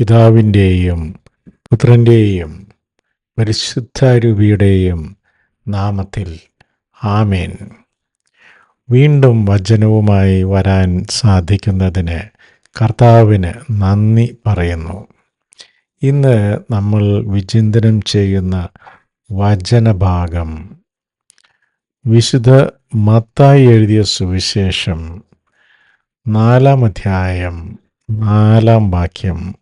പിതാവിന്റെയും പുത്രന്റെയും പരിശുദ്ധാരൂപിയുടെയും നാമത്തിൽ ആമേൻ. വീണ്ടും വചനവുമായി വരാൻ സാധിക്കുന്നതിന് കർത്താവിന് നന്ദി പറയുന്നു. ഇന്ന് നമ്മൾ വിചിന്തനം ചെയ്യുന്ന വചനഭാഗം വിശുദ്ധ മത്തായി എഴുതിയ സുവിശേഷം നാലാം അധ്യായം നാലാം വാക്യം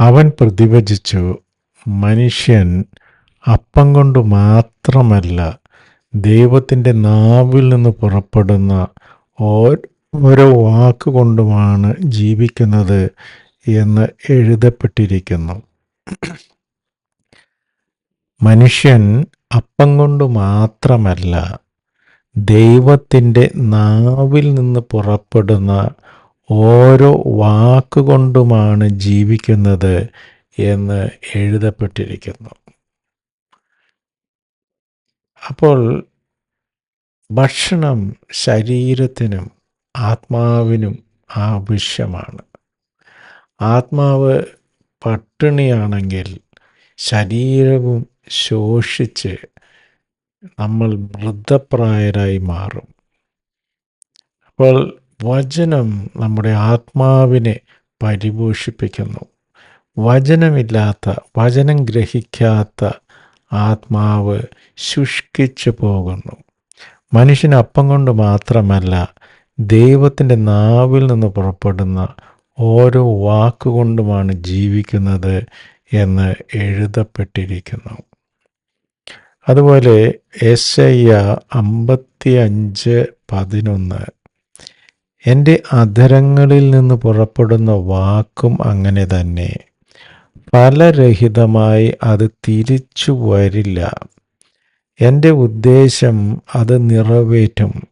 അവൻ പ്രതിഭജിച്ചു. മനുഷ്യൻ അപ്പം കൊണ്ട് മാത്രമല്ല ദൈവത്തിന്റെ നാവിൽ നിന്ന് പുറപ്പെടുന്ന ഓരോ വാക്കുകൊണ്ടുമാണ് ജീവിക്കുന്നത് എന്ന് എഴുതപ്പെട്ടിരിക്കുന്നു. മനുഷ്യൻ അപ്പം കൊണ്ട് മാത്രമല്ല ദൈവത്തിന്റെ നാവിൽ നിന്ന് പുറപ്പെടുന്ന ഓരോ വാക്കുകൊണ്ടുമാണ് ജീവിക്കുന്നത് എന്ന് എഴുതപ്പെട്ടിരിക്കുന്നു. അപ്പോൾ ഭക്ഷണം ശരീരത്തിനും ആത്മാവിനും ആവശ്യമാണ്. ആത്മാവ് പട്ടിണിയാണെങ്കിൽ ശരീരവും ശോഷിച്ച് നമ്മൾ വൃദ്ധപ്രായരായി മാറും. അപ്പോൾ വചനം നമ്മുടെ ആത്മാവിനെ പരിപോഷിപ്പിക്കുന്നു. വചനമില്ലാത്ത വചനം ഗ്രഹിക്കാത്ത ആത്മാവ് ശുഷ്കിച്ചു പോകുന്നു. മനുഷ്യന് അപ്പം കൊണ്ട് മാത്രമല്ല ദൈവത്തിന്റെ നാവിൽ നിന്ന് പുറപ്പെടുന്ന ഓരോ വാക്കുകൊണ്ടുമാണ് ജീവിക്കുന്നത് എന്ന് എഴുതപ്പെട്ടിരിക്കുന്നു. അതുപോലെ എസ് ഐ അമ്പത്തി അഞ്ച് പതിനൊന്ന് എന്റെ അധരങ്ങളിൽ നിന്ന് പുറപ്പെടുന്ന വാക്കും അങ്ങനെ തന്നെ. ഫലരഹിതമായി അത് തിരിച്ചു വരില്ല. എന്റെ ഉദ്ദേശം അത് നിറവേറ്റും.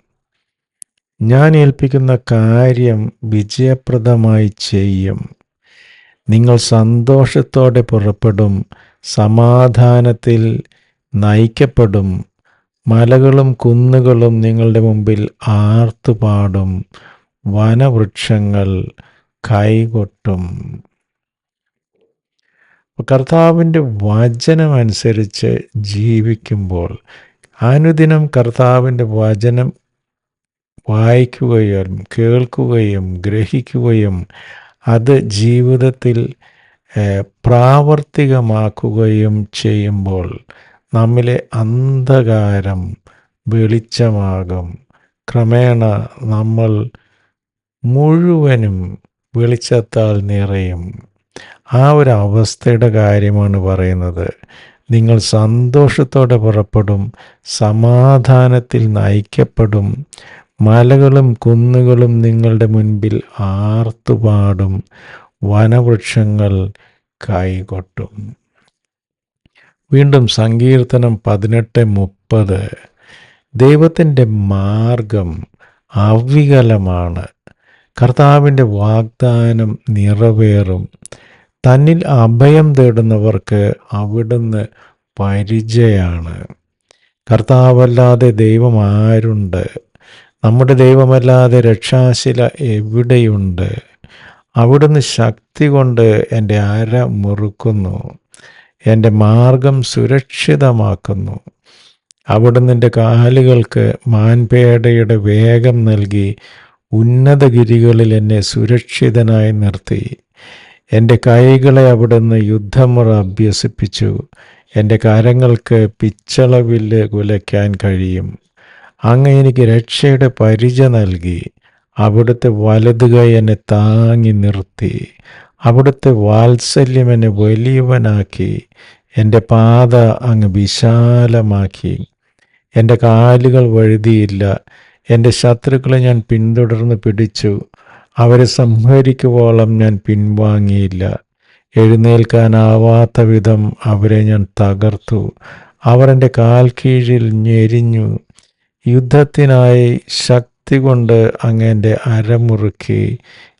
ഞാൻ ഏൽപ്പിക്കുന്ന കാര്യം വിജയപ്രദമായി ചെയ്യും. നിങ്ങൾ സന്തോഷത്തോടെ പുറപ്പെടും സമാധാനത്തിൽ നയിക്കപ്പെടും മലകളും കുന്നുകളും നിങ്ങളുടെ മുമ്പിൽ ആർത്തുപാടും. വനവൃക്ഷങ്ങൾ കൈകൊട്ടും. കർത്താവിന്റെ വചനമനുസരിച്ച് ജീവിക്കുമ്പോൾ അനുദിനം കർത്താവിന്റെ വചനം വായിക്കുകയും കേൾക്കുകയും ഗ്രഹിക്കുകയും അത് ജീവിതത്തിൽ പ്രാവർത്തികമാക്കുകയും ചെയ്യുമ്പോൾ നമ്മിലെ അന്ധകാരം വെളിച്ചമാകും. ക്രമേണ നമ്മൾ മുഴുവനും വെളിച്ചത്താൽ നിറയും. ആ ഒരു അവസ്ഥയുടെ കാര്യമാണ് പറയുന്നത്. നിങ്ങൾ സന്തോഷത്തോടെ പുറപ്പെടും സമാധാനത്തിൽ നയിക്കപ്പെടും മലകളും കുന്നുകളും നിങ്ങളുടെ മുൻപിൽ ആർത്തുപാടും വനവൃക്ഷങ്ങൾ കൈകൊട്ടും. വീണ്ടും സങ്കീർത്തനം പതിനെട്ട് മുപ്പത്. ദൈവത്തിന്റെ മാർഗം അവികലമാണ്. കർത്താവിന്റെ വാഗ്ദാനം നിറവേറും. തന്നിൽ അഭയം തേടുന്നവർക്ക് അവിടുന്ന് പരിചയാണ്. കർത്താവല്ലാതെ ദൈവം ആരുണ്ട്? നമ്മുടെ ദൈവമല്ലാതെ രക്ഷാശില എവിടെയുണ്ട്? അവിടുന്ന് ശക്തി കൊണ്ട് എന്റെ അര മുറുക്കുന്നു. എന്റെ മാർഗം സുരക്ഷിതമാക്കുന്നു. അവിടുന്ന് എന്റെ കാലുകൾക്ക് മാൻപേടയുടെ വേഗം നൽകി ഉന്നതഗിരികളിൽ എന്നെ സുരക്ഷിതനായി നിർത്തി. എന്റെ കൈകളെ അവിടുന്ന് യുദ്ധമുറ അഭ്യസിപ്പിച്ചു. എന്റെ കരങ്ങൾക്ക് പിച്ചളവിൽ കുലയ്ക്കാൻ കഴിയും. അങ്ങ് എനിക്ക് രക്ഷയുടെ പരിച നൽകി. അവിടുത്തെ വലതുകൈ എന്നെ താങ്ങി നിർത്തി. അവിടുത്തെ വാത്സല്യം എന്നെ വലിയവനാക്കി. എന്റെ പാത അങ്ങ് വിശാലമാക്കി. എന്റെ കാലുകൾ വഴുതിയില്ല. എന്റെ ശത്രുക്കളെ ഞാൻ പിന്തുടർന്ന് പിടിച്ചു. അവരെ സംഹരിക്കുവോളം ഞാൻ പിൻവാങ്ങിയില്ല. എഴുന്നേൽക്കാനാവാത്ത വിധം അവരെ ഞാൻ തകർത്തു. അവർ എന്റെ കാൽ കീഴിൽ ഞെരിഞ്ഞു. യുദ്ധത്തിനായി ശക്തി കൊണ്ട് അങ്ങ് എന്റെ അരമുറുക്കി.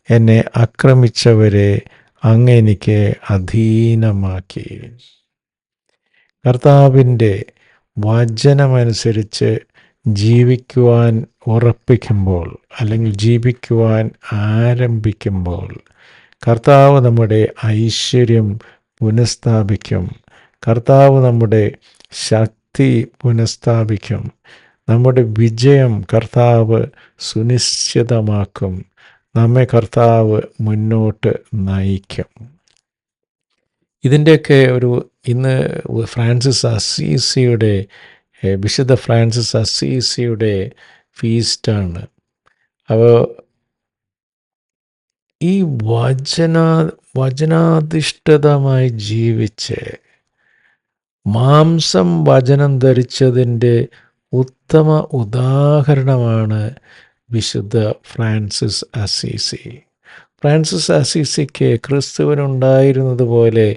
എന്നെ ആക്രമിച്ചവരെ അങ്ങ് എനിക്ക് അധീനമാക്കി. കർത്താവിന്റെ വചനമനുസരിച്ച് ജീവിക്കുവാൻ ഉറപ്പിക്കുമ്പോൾ അല്ലെങ്കിൽ ജീവിക്കുവാൻ ആരംഭിക്കുമ്പോൾ കർത്താവ് നമ്മുടെ ഐശ്വര്യം പുനഃസ്ഥാപിക്കും. കർത്താവ് നമ്മുടെ ശക്തി പുനഃസ്ഥാപിക്കും. നമ്മുടെ വിജയം കർത്താവ് സുനിശ്ചിതമാക്കും. നമ്മെ കർത്താവ് മുന്നോട്ട് നയിക്കും. ഇതിന്റെയൊക്കെ ഒരു ഇന്ന് ഫ്രാൻസിസ് അസീസിയുടെ വിശുദ്ധ ഫ്രാൻസിസ് അസീസിയുടെ ഫീസ്റ്റാണ് അപ്പോൾ ഈ വചന വചനാധിഷ്ഠിതമായി ജീവിച്ച് മാംസം വചനം ധരിച്ചതിന്റെ ഉത്തമ ഉദാഹരണമാണ് വിശുദ്ധ ഫ്രാൻസിസ് അസീസി. ഫ്രാൻസിസ് അസീസിക്ക് ക്രിസ്തുവിനുണ്ടായിരുന്നത് പോലെ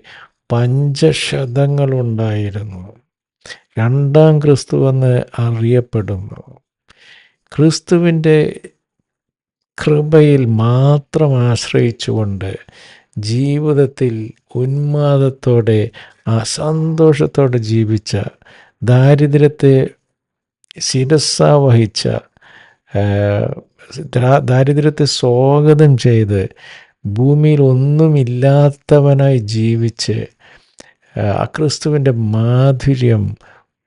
പഞ്ചശതങ്ങളുണ്ടായിരുന്നു. രണ്ടാം ക്രിസ്തുവെന്ന് അറിയപ്പെടുന്നു. ക്രിസ്തുവിന്റെ കൃപയിൽ മാത്രം ആശ്രയിച്ചുകൊണ്ട് ജീവിതത്തിൽ ഉന്മാദത്തോടെ അസന്തോഷത്തോടെ ജീവിച്ച ദാരിദ്ര്യത്തെ ശിരസ വഹിച്ച ദാരിദ്ര്യത്തെ സ്വാഗതം ചെയ്ത് ഭൂമിയിൽ ഒന്നുമില്ലാത്തവനായി ജീവിച്ച് ആ, ക്രിസ്തുവിന്റെ മാധുര്യം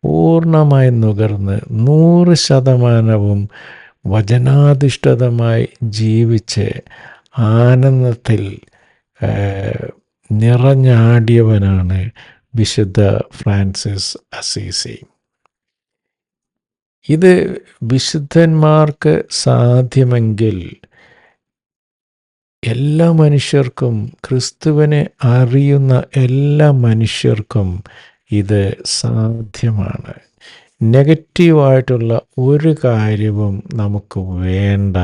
പൂർണമായി നുകർന്ന് നൂറ് ശതമാനവും വചനാധിഷ്ഠിതമായി ജീവിച്ച് ആനന്ദത്തിൽ നിറഞ്ഞാടിയവനാണ് വിശുദ്ധ ഫ്രാൻസിസ് അസീസി. ഇത് വിശുദ്ധന്മാർക്ക് സാധ്യമെങ്കിൽ എല്ലാ മനുഷ്യർക്കും ക്രിസ്തുവിനെ അറിയുന്ന എല്ലാ മനുഷ്യർക്കും ഇത് സാധ്യമാണ്. നെഗറ്റീവായിട്ടുള്ള ഒരു കാര്യവും നമുക്ക് വേണ്ട.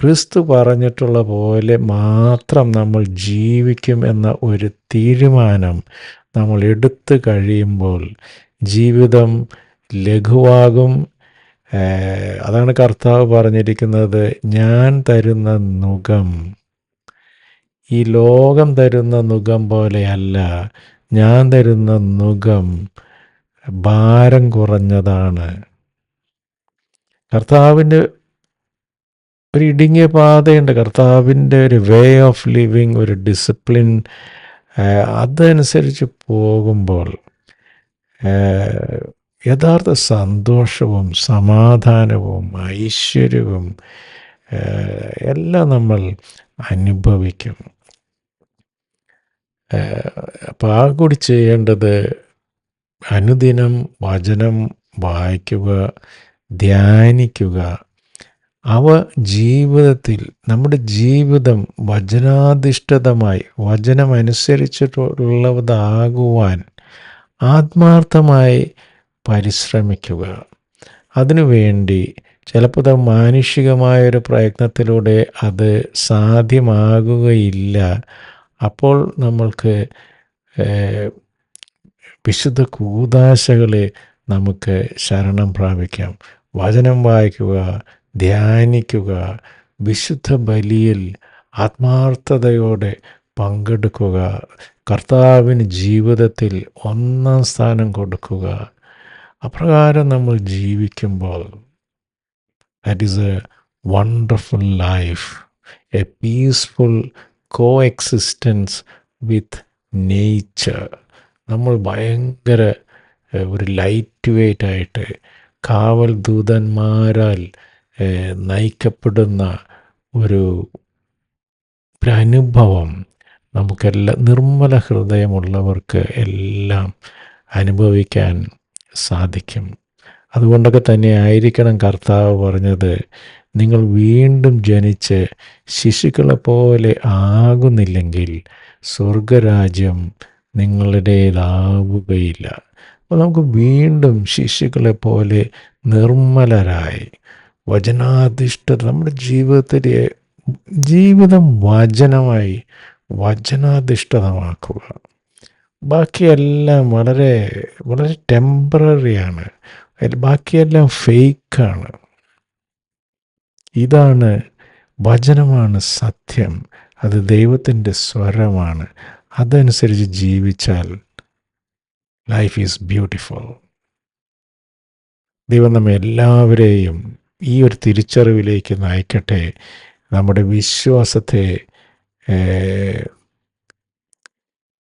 ക്രിസ്തു പറഞ്ഞിട്ടുള്ള പോലെ മാത്രം നമ്മൾ ജീവിക്കും എന്ന ഒരു തീരുമാനം നമ്മൾ എടുത്തു കഴിയുമ്പോൾ ജീവിതം ലഘുവാകും. അതാണ് കർത്താവ് പറഞ്ഞിരിക്കുന്നത് ഞാൻ തരുന്ന നുകം ഈ ലോകം തരുന്ന നുകം പോലെയല്ല. ഞാൻ തരുന്ന നുഖം ഭാരം കുറഞ്ഞതാണ്. കർത്താവിന്റെ ഒരു ഇടുങ്ങിയ പാതയുണ്ട്. കർത്താവിന്റെ ഒരു വേ ഓഫ് ലിവിങ് ഒരു ഡിസിപ്ലിൻ അതനുസരിച്ച് പോകുമ്പോൾ യഥാർത്ഥ സന്തോഷവും സമാധാനവും ഐശ്വര്യവും എല്ലാം നമ്മൾ അനുഭവിക്കും. അപ്പോൾ ആ കൂടി ചെയ്യേണ്ടത് അനുദിനം വചനം വായിക്കുക ധ്യാനിക്കുക. അവ ജീവിതത്തിൽ നമ്മുടെ ജീവിതം വചനാധിഷ്ഠിതമായി വചനമനുസരിച്ചിട്ടുള്ളതാകുവാൻ ആത്മാർത്ഥമായി പരിശ്രമിക്കുക. അതിനുവേണ്ടി ചിലപ്പോൾ അത് മാനുഷികമായൊരു പ്രയത്നത്തിലൂടെ അത് സാധ്യമാകുകയില്ല. അപ്പോൾ നമ്മൾക്ക് വിശുദ്ധ കൂതാശകളെ നമുക്ക് ശരണം പ്രാപിക്കാം. വചനം വായിക്കുക ധ്യാനിക്കുക വിശുദ്ധ ബലിയിൽ ആത്മാർത്ഥതയോടെ പങ്കെടുക്കുക കർത്താവിന് ജീവിതത്തിൽ ഒന്നാം സ്ഥാനം കൊടുക്കുക. അപ്രകാരം നമ്മൾ ജീവിക്കുമ്പോൾ that is a wonderful life a peaceful coexistence with nature നമ്മൾ ഭയങ്കര ഒരു ലൈറ്റ് വെയ്റ്റ് ആയിട്ട് കാവൽ ദൂതന്മാരാൽ നയിക്കപ്പെടുന്ന ഒരു അനുഭവം നമുക്കെല്ലാം നിർമ്മല ഹൃദയമുള്ളവർക്ക് എല്ലാം അനുഭവിക്കാൻ സാധിക്കും. അതുകൊണ്ടൊക്കെ തന്നെ ആയിരിക്കണം കർത്താവ് പറഞ്ഞത്. നിങ്ങൾ വീണ്ടും ജനിച്ച് ശിശുക്കളെ പോലെ ആകുന്നില്ലെങ്കിൽ സ്വർഗരാജ്യം നിങ്ങളുടേതാവുകയില്ല. അപ്പോൾ നമുക്ക് വീണ്ടും ശിശുക്കളെ പോലെ നിർമ്മലരായി വചനാധിഷ്ഠിത നമ്മുടെ ജീവിതത്തിലെ ജീവിതം വചനമായി വചനാധിഷ്ഠിതമാക്കുക. ബാക്കിയെല്ലാം വളരെ വളരെ ടെമ്പററിയാണ് ബാക്കിയെല്ലാം ഫേക്കാണ്. ഇതാണ് വചനമാണ് സത്യം. അത് ദൈവത്തിന്റെ സ്വരമാണ്. അതനുസരിച്ച് ജീവിച്ചാൽ ലൈഫ് ഈസ് ബ്യൂട്ടിഫുൾ ദൈവം നമ്മെ എല്ലാവരെയും ഈ ഒരു തിരിച്ചറിവിലേക്ക് നയിക്കട്ടെ. നമ്മുടെ വിശ്വാസത്തെ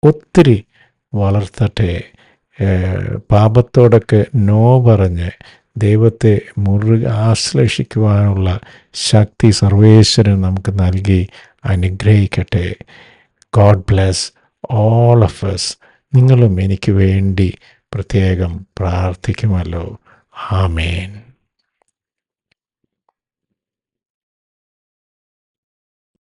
ഒത്തിരി വളർത്തട്ടെ. പാപത്തോടൊക്കെ നോ പറഞ്ഞ് ദൈവത്തെ മുറുകെ ആശ്ലേഷിക്കുവാനുള്ള ശക്തി സർവേശ്വരൻ നമുക്ക് നൽകി അനുഗ്രഹിക്കട്ടെ. God bless all of us നിങ്ങളും എനിക്ക് വേണ്ടി പ്രത്യേകം പ്രാർത്ഥിക്കുമല്ലോ. ആമേൻ.